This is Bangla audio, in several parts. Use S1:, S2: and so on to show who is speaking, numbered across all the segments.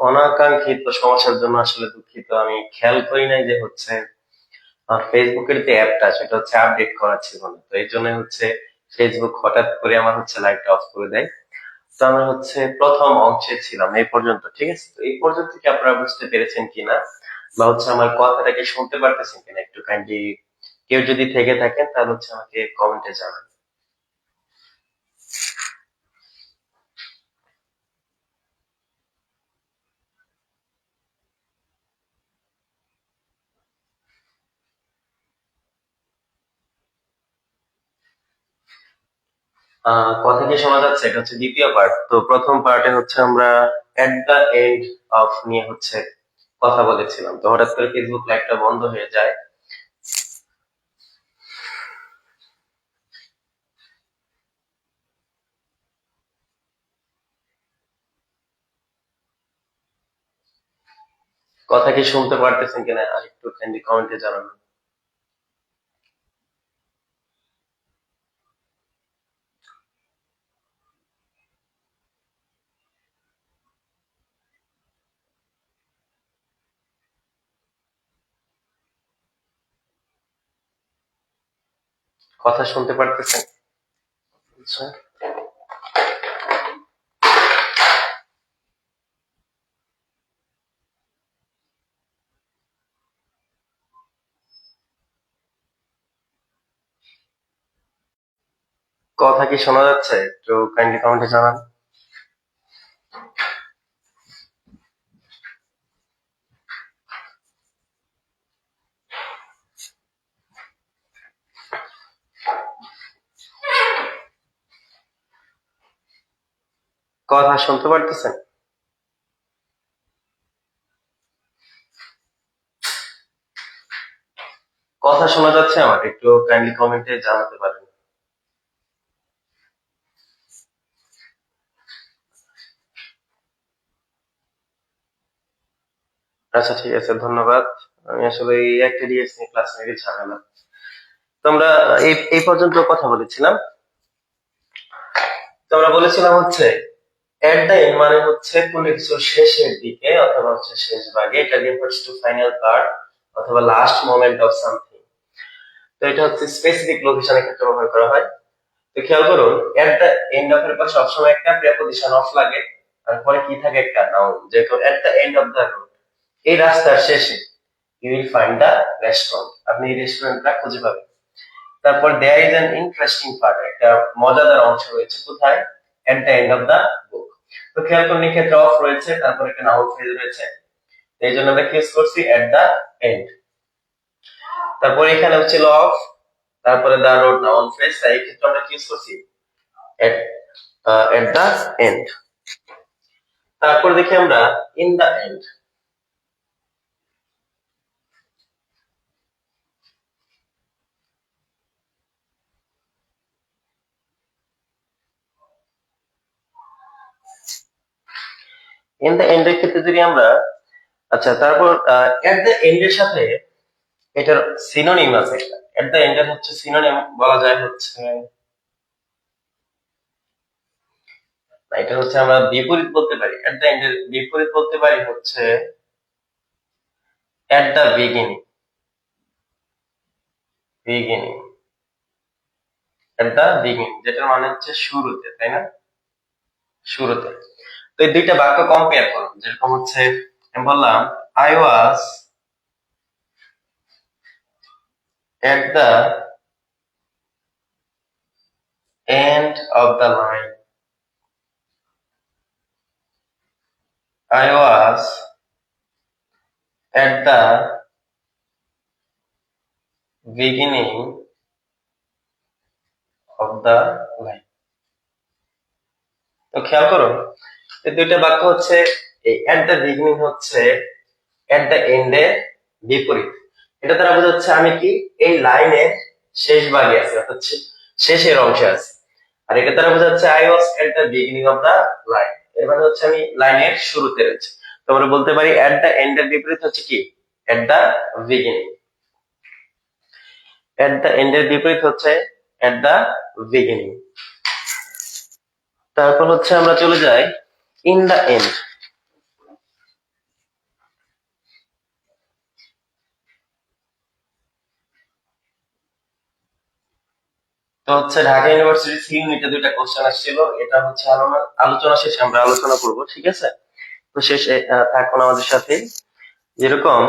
S1: অনাকাঙ্ক্ষিত সমস্যার জন্য আসলে দুঃখিত। আমি খেয়াল করি নাই যে হচ্ছে, আমার ফেসবুকের যে অ্যাপটা সেটা হচ্ছে আপডেট করা ছিল না। তো এই জন্য হচ্ছে ফেসবুক হঠাৎ করে আমার হচ্ছে লাইটটা অফ করে দেয়। তো আমরা হচ্ছে প্রথম অংশে ছিলাম এই পর্যন্ত, ঠিক আছে? তো এই পর্যন্ত কি আপনারা বুঝতে পেরেছেন কিনা? বা হচ্ছে আমার কথাটাকে শুনতে পারতেছেন কিনা? একটু কাইন্ডলি কেউ যদি থেকে থাকেন, তাহলে হচ্ছে আমাকে কমেন্টে জানান। কথা কি শোনা যাচ্ছে? এটা হচ্ছে দ্বিতীয় পার্ট তো প্রথম পার্টে হচ্ছে আমরা এট দ্য এন্ড অফ নিয়ে হচ্ছে কথা বলেছিলাম। তো হঠাৎ করে ফেসবুক লাইভটা বন্ধ হয়ে যায়। কথা কি শুনতে পারতেছেন কিনা? আর একটু কমেন্টে জানাবেন। কথা শুনতে পারতেছেন? আচ্ছা। কথা কি শোনা যাচ্ছে? একটু কাইন্ডলি কমেন্টে জানান। কথা শুনতে পারতেছেন? কথা শোনা যাচ্ছে আমার, একটু কাইন্ডলি কমেন্টে জানাতে পারেন। আচ্ছা ঠিক আছে, ধন্যবাদ। আমি আসলে এই একটা ডিএস নিয়ে ক্লাস নিয়ে ঝামেলা। তো আমরা এই পর্যন্ত কথা বলেছিলাম। তো আমরা বলেছিলাম হচ্ছে এট দ্য এন্ড মানে হচ্ছে কোন কিছু শেষের দিকে অথবা হচ্ছে শেষ ভাগে, এটা রিফার্স টু ফাইনাল পার্ট অথবা লাস্ট মোমেন্ট অফ সামথিং তো এটা হচ্ছে স্পেসিফিক লোকেশনের ক্ষেত্রে ব্যবহার করা হয়। তো খেয়াল করুন এট দ্য এন্ড অফ এর পাশে সবসময় একটা প্রেপোজিশন অফ লাগে, তারপরে কি থাকে একটা নাউন যেহেতু at the end of the road এই রাস্তার শেষে you will find the restaurant আপনি এই রেস্টুরেন্টটা খুঁজে পাবেন। তারপর there is an interesting part একটা মজাদার অংশ রয়েছে কোথায়? At the end of the book তো খেয়াল করুন ক্ষেত্রে অফ রয়েছে, তারপর একটা নাউন ফ্রেজ রয়েছে। এই জন্য আমরা কি ইউজ করছি এট দা এন্ড তারপর এখানে ছিল অফ তারপরে দা রোড নাউন ফ্রেজ তাই এই ক্ষেত্রে আমরা কেস করছি এট এট দা এন্ড তারপর দেখি আমরা in the end in the end ক্ষেত্রে যদি আমরা আচ্ছা তারপর এট দ্য সাথে এটার সিনোনিম আছে এট দ্য হচ্ছে সিনোনিম বলা যায় হচ্ছে এটা হচ্ছে আমরা বিপরীত বলতে পারি। এট দ্য এন্ড বিপরীত বলতে পারি হচ্ছে at the beginning beginning at the beginning যেটার মানে হচ্ছে শুরুতে, তাই না? শুরুতে। তো এই দুইটা বাক্য কম্পেয়ার করো যেরকম হচ্ছে, আমি বললাম I was at the end of the line I was at the beginning of the line. তো খেয়াল এই দুইটা বাক্য হচ্ছে, এই এট দ্য বিগিনিং হচ্ছে এট দ্য এন্ডে বিপরীত। এটা দ্বারা বোঝাচ্ছে আমি কি এই লাইনের শেষ ভাগে আছি, অর্থাৎ শেষের অংশে আছি। আর এটা দ্বারা বোঝাচ্ছে I was at the beginning of the line এর মানে হচ্ছে আমি লাইনের শুরুতে রয়েছে। তো আমরা বলতে পারি এট দ্য এন্ড এর বিপরীত হচ্ছে কি? At the beginning at the end এর বিপরীত হচ্ছে এট দ্য বিগিনিং তারপর হচ্ছে আমরা চলে যাই in the end. তো হচ্ছে ঢাকা ইউনিভার্সিটি থ্রি ইউনিটে দুইটা কোশ্চেন আসছিল। এটা হচ্ছে আলোচনা শেষে আমরা আলোচনা করব, ঠিক আছে? তো শেষে থাকুন আমাদের সাথে। যেরকম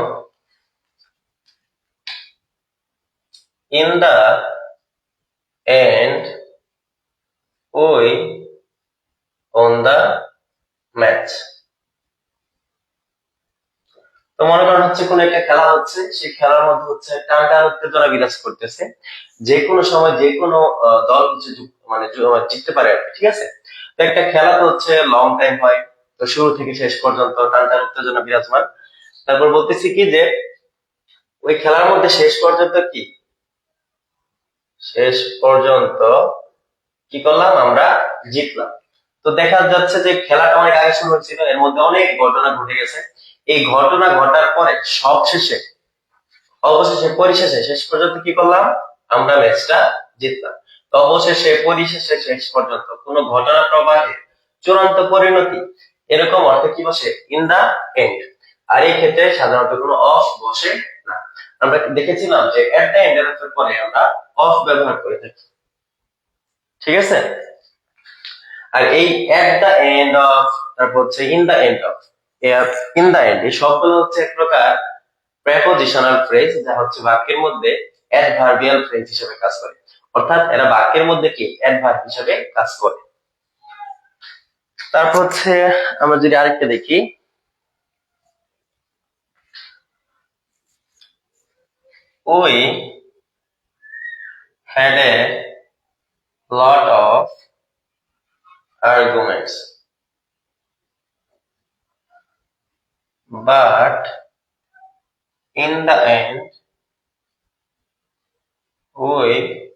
S1: ইন দা এন্ড ওই অন দা ম্যাচ তো মনে করেন হচ্ছে কোন একটা খেলা হচ্ছে, সেই খেলার মধ্যে হচ্ছে টান টান উত্তেজনা বিরাজ করতেছে। যে কোনো সময় যে কোনো দল হচ্ছে মানে জিততে পারে আর ঠিক আছে? তো একটা খেলা তো হচ্ছে লং টাইম হয়, তো শুরু থেকে শেষ পর্যন্ত টান টান উত্তেজনা বিরাজমান। তারপর বলতেছি কি যে, ওই খেলার মধ্যে শেষ পর্যন্ত কি? শেষ পর্যন্ত কি করলাম? আমরা জিতলাম। তো দেখা যাচ্ছে যে খেলাটা অনেক আগে শুরু হচ্ছিল এর মধ্যে অনেক ঘটনা ঘটে গেছে। এই ঘটনা ঘটার পরে সব শেষে অবশেষে পরিশেষে, শেষ পর্যন্ত কি করলাম? আমরা ম্যাচটা জিতলাম। তো অবশেষে, পরিশেষে, শেষ পর্যন্ত কোন ঘটনা প্রবাহে চূড়ান্ত পরিণতি এরকম অর্থে কি বসে? ইন দা এন্ড আর এই ক্ষেত্রে সাধারণত কোনো অফ বসে না। আমরা দেখেছিলাম যে এট দা এন্ড পরে আমরা অফ ব্যবহার করে থাকি। ঠিক আছে? আর এই এট দা এন্ড অফ তারপর হচ্ছে in the end of in the end এই সবগুলো হচ্ছে এক প্রকার প্রেপোজিশনাল ফ্রেজ যা হচ্ছে বাক্যের মধ্যে অ্যাডভার্বিয়াল ফ্রেজ হিসেবে কাজ করে। অর্থাৎ এরা বাক্যের মধ্যে কি? অ্যাডভার্ব হিসেবে কাজ করে। তারপর হচ্ছে আমরা যদি আরেকটা দেখি। ওই had a lot of arguments. But, in the end, we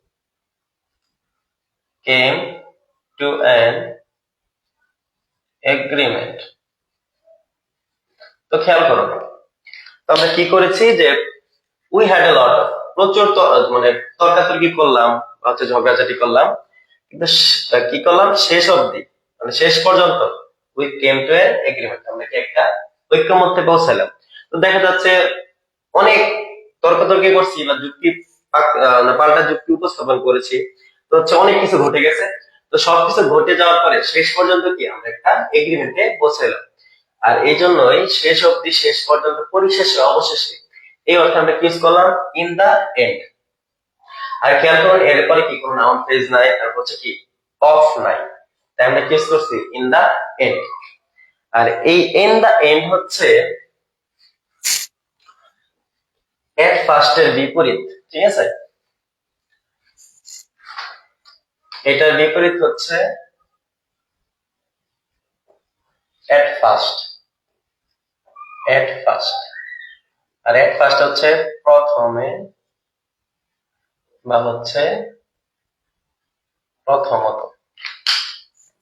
S1: came to an agreement. তো খেয়াল করো। তো আমরা কি করেছি যে উই হ্যাড এ লট প্রচুর মানে তর্কাতর্কি করলাম হচ্ছে ঝগড়াঝাটি করলাম। কিন্তু কি করলাম? শেষ অবধি মানে শেষ পর্যন্ত we came to an agreement আমরা কি একটা ঐক্যমত্যে পৌঁছালাম। তো দেখা যাচ্ছে অনেক তর্কাতর্কি করছি বা যুক্তি পাক- আহ, না, পাল্টা যুক্তি উপস্থাপন করেছি। তো হচ্ছে অনেক কিছু ঘটে গেছে। তো সবকিছু ঘটে যাওয়ার পরে শেষ পর্যন্ত কি আমরা একটা এগ্রিমেন্টে পৌঁছালাম। আর এই জন্যই শেষ অবধি শেষ পর্যন্ত পরিশেষে অবশেষে এই অর্থে আমরা কি করলাম? ইন দা এন্ড আর খেয়াল করুন, এরপরে কি কোনো নাউন ফ্রেজ নাই তারপর হচ্ছে কি অফ নাই। তাই আমরা কি করছি? ইন দা এন্ড আর এই ইন দা এন্ড হচ্ছে এট ফার্স্টের বিপরীত, ঠিক আছে? এটার বিপরীত হচ্ছে এট ফার্স্ট এট ফার্স্ট আর এট ফার্স্ট হচ্ছে প্রথমে বা হচ্ছে প্রথমত।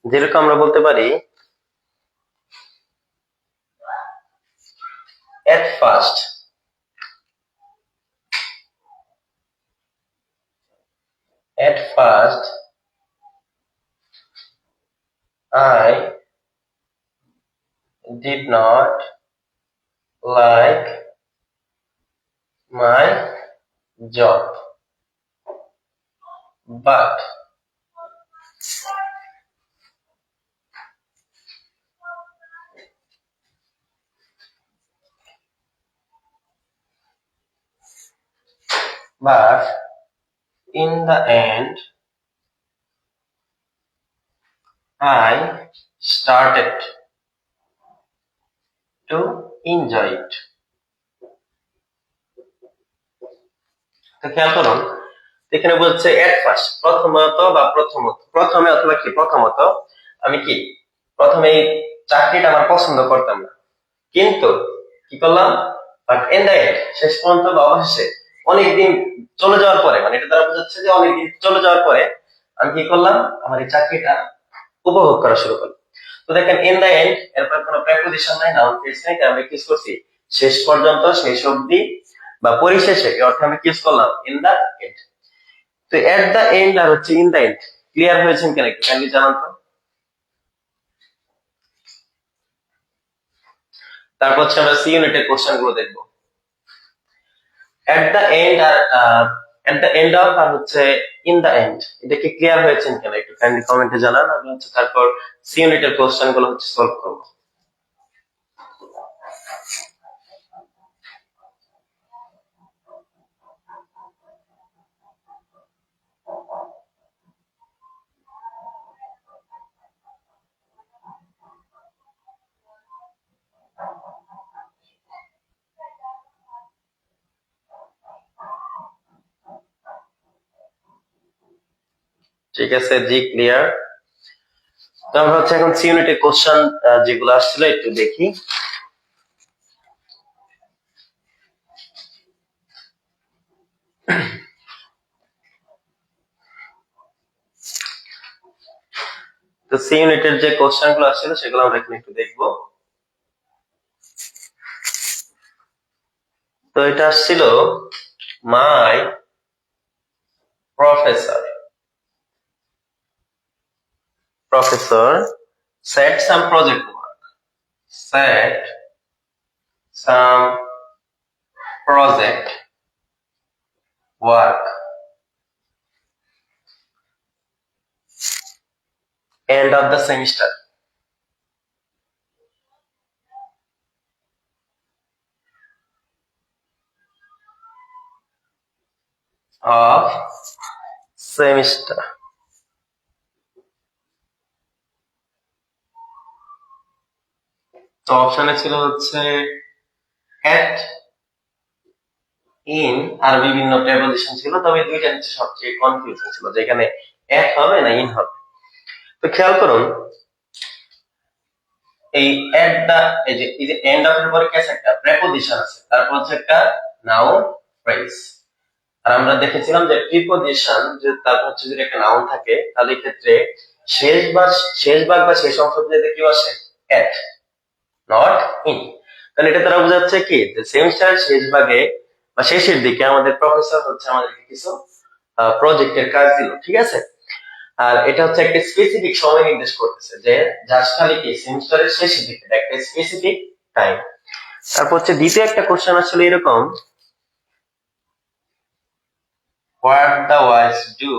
S1: যেরকম আমরা বলতে পারি at first at first, I did not like my job. But but in the end I started to enjoy it. তো খেয়াল করুন এখানে বলছে এট ফার্স্ট প্রথমত বা প্রথমত, প্রথমে অথবা কি? প্রথমত আমি কি? প্রথমে এই চাকরিটা আমার পছন্দ করতাম না। কিন্তু কি করলাম? বাট এন দ্য শেষ পর্যন্ত বা অবশেষে অনেকদিন চলে যাওয়ার পরে মানে এটা দ্বারা বোঝাচ্ছে যে অনেকদিন চলে যাওয়ার পরে আমি কি করলাম? আমার এই চাকরিটা উপভোগ করা শুরু করলাম। তো দেখেন ইন দ্য এন্ড এরপর কোনো প্রেপোজিশন নাই নাউন ফ্রেজ নাই, তাই আমরা কি করছি? শেষ পর্যন্ত, শেষ অবধি বা পরিশেষে, এই অর্থে আমি কিস করলাম? ইন দা এন্ড তো এট দা এন্ড আর হচ্ছে ইন দা এন্ড ক্লিয়ার হয়েছেন কেন একটু কাইন্ডলি জানান তো। তারপর হচ্ছে আমরা সি ইউনিটের কোশ্চেনগুলো দেখব। এট দা এন্ড আর এট দ্য এন্ড অফ আর হচ্ছে ইন দ্য এন্ড এটা কি ক্লিয়ার হয়েছেন কেন একটু কাইন্ডলি কমেন্টে জানান, আমি হচ্ছে তারপর সি ইউনিটের কোশ্চেনগুলো হচ্ছে সলভ করব। ঠিক আছে জি ক্লিয়ার তো আমরা হচ্ছে এখন সি ইউনিটের কোশ্চেন যেগুলো আসছিল একটু দেখি। তো সি ইউনিটের যে কোশ্চেনগুলো আসছিল, সেগুলো আমরা এখানে একটু দেখব। তো এটা আসছিল my professor professor set some project work. Set some project work. End of the semester. Of semester তো অপশনে ছিল হচ্ছে এট ইন আর বিভিন্ন প্রেপোজিশন ছিল তবে দুইটা হচ্ছে সবচেয়ে কনফিউজিং ছিল যেখানে এট হবে না ইন হবে। তো খেয়াল করুন, এই এট দা এই যে এই যে এন্ড অফ এর পরে একটা প্রেপোজিশন আছে, তারপর হচ্ছে একটা নাউন ফ্রেজ আর আমরা দেখেছিলাম যে প্রিপোজিশন যে তারপর হচ্ছে যদি একটা নাউন থাকে, তাহলে ক্ষেত্রে শেষ বা, শেষ ভাগ বা শেষ অংশ দিয়ে কি আসে? এট নট ইন তাহলে এটা তারা বোঝাচ্ছে কি? যে সেমিস্টারের শেষ ভাগে বা শেষের দিকে আমাদের প্রফেসর হচ্ছে আমাদেরকে কিছু প্রজেক্টের কাজ দিল, ঠিক আছে? আর এটা হচ্ছে একটা স্পেসিফিক সময় নির্দেশ করতেছে যে জাস্ট খালি কি সেমিস্টারের শেষের দিকে একটা স্পেসিফিক টাইম তারপর হচ্ছে দ্বিতীয় একটা কোশ্চেন আসলে এরকম, what the wise do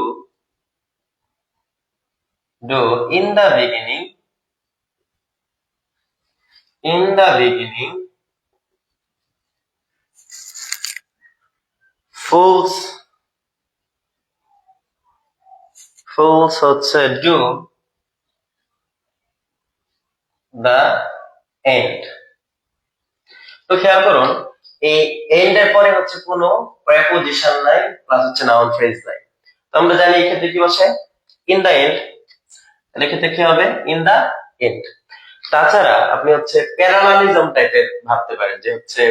S1: do in the beginning in the beginning, fools fools হচ্ছে do the end. তো খেয়াল করুন, এই এন্ড এর পরে হচ্ছে কোনো প্রেপোজিশন নাই প্লাস হচ্ছে নাউন ফ্রেজ নাই। তো আমরা জানি এই ক্ষেত্রে কি বসে? ইন দা এন্ড তাহলে ক্ষেত্রে কি হবে? ইন দা এন্ড তাছাড়া আপনি হচ্ছে প্যারালালিজম টাইপের ভাবতে পারেন, যে হচ্ছে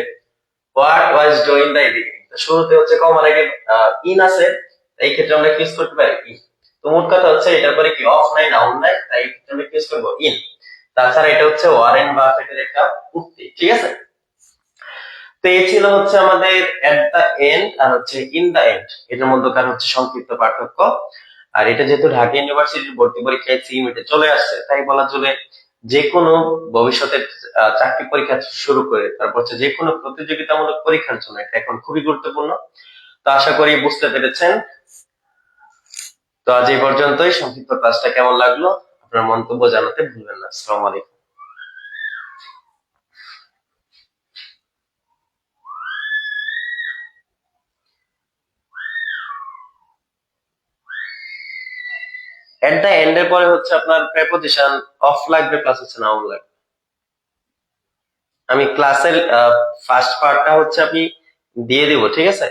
S1: হোয়াট ওয়াজ ডুইং বিগিনিং তো শুরুতে হচ্ছে কমার আগে ইন আছে, এই ক্ষেত্রে আমরা ইউজ করতে পারি ইন তো মোট কথা হচ্ছে এটার পরে কি অফ নাই নাউন নাই, তাই আমরা ইউজ করব ইন তাছাড়া এটা হচ্ছে ওয়ারেন বাফেটের একটা উক্তি, ঠিক আছে? তো এই ছিল হচ্ছে আমাদের এট দা এন্ড আর হচ্ছে ইন দা এন্ড এটার মধ্যকার হচ্ছে সংক্ষিপ্ত পার্থক্য। আর এটা যেহেতু ঢাকা ইউনিভার্সিটির ভর্তি পরীক্ষায় সি মিটে চলে আসছে, তাই বলা চলে যে কোনো ভবিষ্যতের চাকরি পরীক্ষা শুরু করে, তারপর হচ্ছে যে কোনো প্রতিযোগিতামূলক পরীক্ষার জন্য এটা এখন খুবই গুরুত্বপূর্ণ। তো আশা করি বুঝতে পেরেছেন। তো আজ এই পর্যন্তই। সংক্ষিপ্ত ক্লাসটা কেমন লাগল? আপনার মন্তব্য জানাতে ভুলবেন না। আসসালামু আলাইকুম। এট দা এন্ড এর পরে হচ্ছে আপনার প্রেপোজিশন অফ লাগবে প্লাস হচ্ছে নাউন লাগবে আমি ক্লাসের ফার্স্ট পার্টটা হচ্ছে আপনি দিয়ে দিব, ঠিক আছে?